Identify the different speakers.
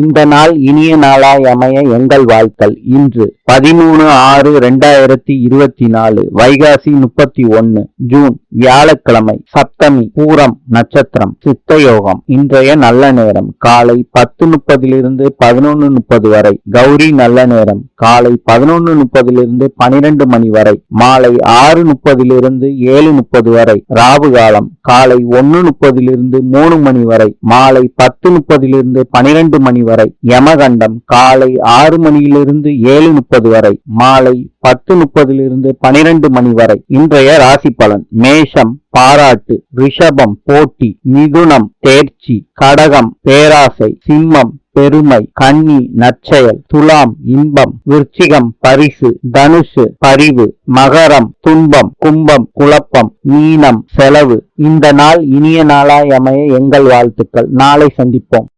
Speaker 1: இந்த நாள் இனிய நாளாய் அமைய எங்கள் வாழ்த்தல். இன்று பதிமூணு ஆறு ரெண்டாயிரத்தி இருபத்தி நாலு வைகாசி முப்பத்தி ஒன்னு ஜூன் வியாழக்கிழமை சப்தமி பூரம் நட்சத்திரம் சித்தயோகம். இன்றைய நல்ல நேரம் காலை பத்து முப்பதிலிருந்து பதினொன்னு முப்பது வரை. கௌரி நல்ல நேரம் காலை பதினொன்னு முப்பதிலிருந்து பனிரெண்டு மணி வரை. மாலை ஆறு முப்பதிலிருந்து ஏழு முப்பது வரை. ராவு காலம் காலை ஒன்னு முப்பதிலிருந்து மூணு மணி வரை மாலை பத்து முப்பதிலிருந்து பனிரெண்டு மணி வரை யமகண்டம் காலை ஆறு மணியிலிருந்து ஏழு முப்பது வரை மாலை பத்து முப்பதிலிருந்து பனிரெண்டு மணி வரை. இன்றைய ராசி பலன் மேஷம் பாராட்டு ரிஷபம் போட்டி மிதுனம் தேர்ச்சி கடகம் பேராசை சிம்மம் பெருமை கன்னி நற்செயல் துலாம் இன்பம் விருச்சிகம் பரிசு தனுசு பரிவு மகரம் துன்பம் கும்பம் குழப்பம் மீனம் செலவு. இந்த நாள் இனிய நாளாய் அமைய எங்கள் வாழ்த்துக்கள். நாளை சந்திப்போம்.